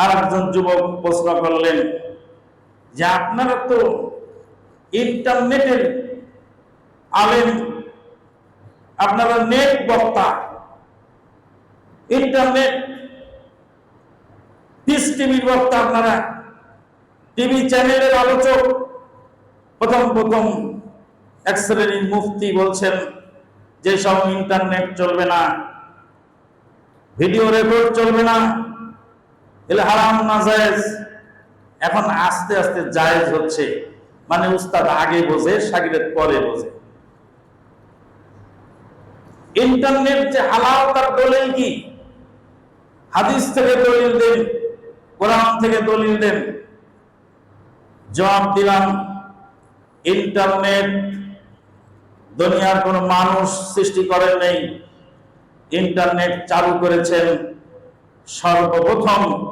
আর একজন যুবক প্রশ্ন করলেন যে আপনারা তো ইন্টারনেটের আলেম, আপনারা নেট বক্তা। ইন্টারনেট, পিস টিভির বক্তা আপনারা। টিভি চ্যানেলের আলোচক। প্রথম প্রথম এক শ্রেণির মুফতি বলছেন যে সব ইন্টারনেট চলবে না, ভিডিও রেকর্ড চলবে না। এলে হারাম না জায়েজ। এখন আস্তে আস্তে জায়েজ হচ্ছে। মানে উস্তাদ আগে বোঝে, সাগিরের পরে বোঝে। ইন্টারনেট যে হালাল, তার দলিল কি? হাদিস থেকে দলিল দেন, কোরআন থেকে দলিল দেন। জবাব দিলাম, ইন্টারনেট দুনিয়ার কোন মানুষ সৃষ্টি করেন নেই। ইন্টারনেট চালু করেছেন সর্বপ্রথম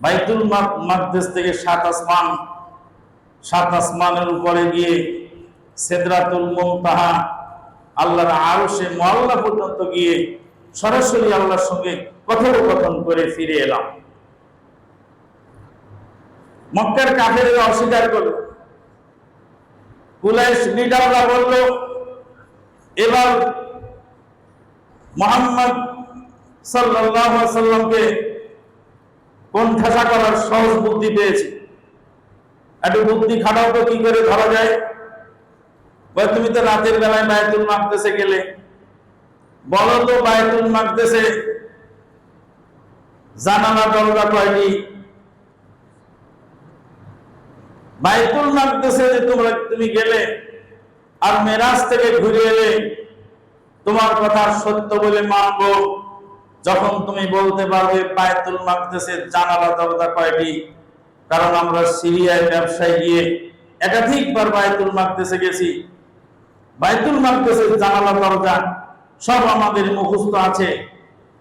বাইতুল মাক- মাকদেশ থেকে সাত আসমান, সাত আসমানের উপরে গিয়ে সেদরাতুল মুমতাহা আল্লাহর আরশে মোয়াল্লা পর্যন্ত গিয়ে সরাসরি আল্লাহর সঙ্গে কথোপকথন করে ফিরে এলাম। মক্কার কাফেরেরা অস্বীকার করল। কুলাইশ লিডাররা বলল, এবার মোহাম্মদ সাল্লাল্লাহু আলাইহি কোণঠাসা করার সহজ বুদ্ধি পেয়েছি। একটু বুদ্ধি খাটাও তো কি করে ধরা যায়? তুমি তো রাতের বেলায় বায়তুল মাকদেশে গেলে। বলো তো বায়তুল মাকদেশে জানালা দরজা কয়টি? বাইতুল মাকদেশে যে তোমরা তুমি গেলে আর মেরাজ থেকে ঘুরে এলে তোমার কথা সত্য বলে মানব। যখন তুমি বলতে পারবে বায়তুল মাকদেশের জানালা, দরজা কয়টি? কারণ আমরা সিরিয়ায় ব্যবসায় গিয়ে একাধিকবার বায়তুল মাকদেশে গেছি। বাইতুল মাকদেশের জানালা, দরজা সব আমাদের মুখস্থ আছে।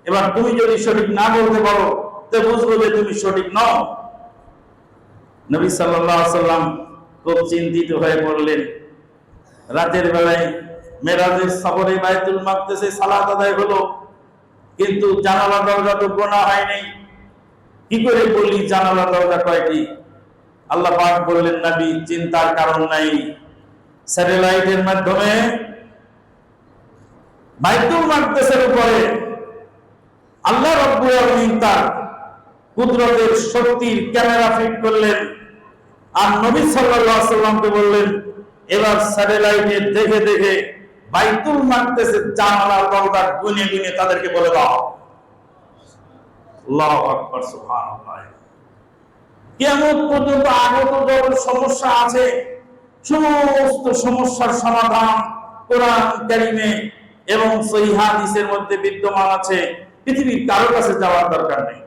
এবার তুমি যদি সঠিক না বলতে পারো, তো বুঝব যে তুমি সঠিক নও। নবী সাল্লাম খুব চিন্তিত হয়ে পড়লেন রাতের বেলায় মেরাজের সফরে বাইতুল মাকদেসে সালাত আদায় হলো। কিন্তু জানালা দরজা তো গোনা হয়নি কি করে বলি জানালা দরজা কয়টি? আল্লাহ পাক বললেন, নবী, চিন্তার কারণ নাই। স্যাটেলাইটের মাধ্যমে বাইতুল মাকদেসের উপরে আল্লাহ রব্বুল আলামিন তার কুদরতের শক্তির ক্যামেরা ফিট করলেন আর নবী সাল্লাল্লাহু আলাইহি সাল্লামকে বললেন, এবার স্যাটেলাইটে দেখে দেখে বাইতুল মাকদেসের জানালা দরজা গুনে গুনে তাদেরকে বলে দাও। আল্লাহু আকবার, সুবহানাল্লাহ। কিয়ামত পর্যন্ত আগত যত সমস্যা আছে, সমস্ত সমস্যার সমাধান কোরআন কারিমে এবং সহিহ হাদিসের মধ্যে বিদ্যমান আছে, পৃথিবীর কারও কাছে যাওয়ার দরকার নেই।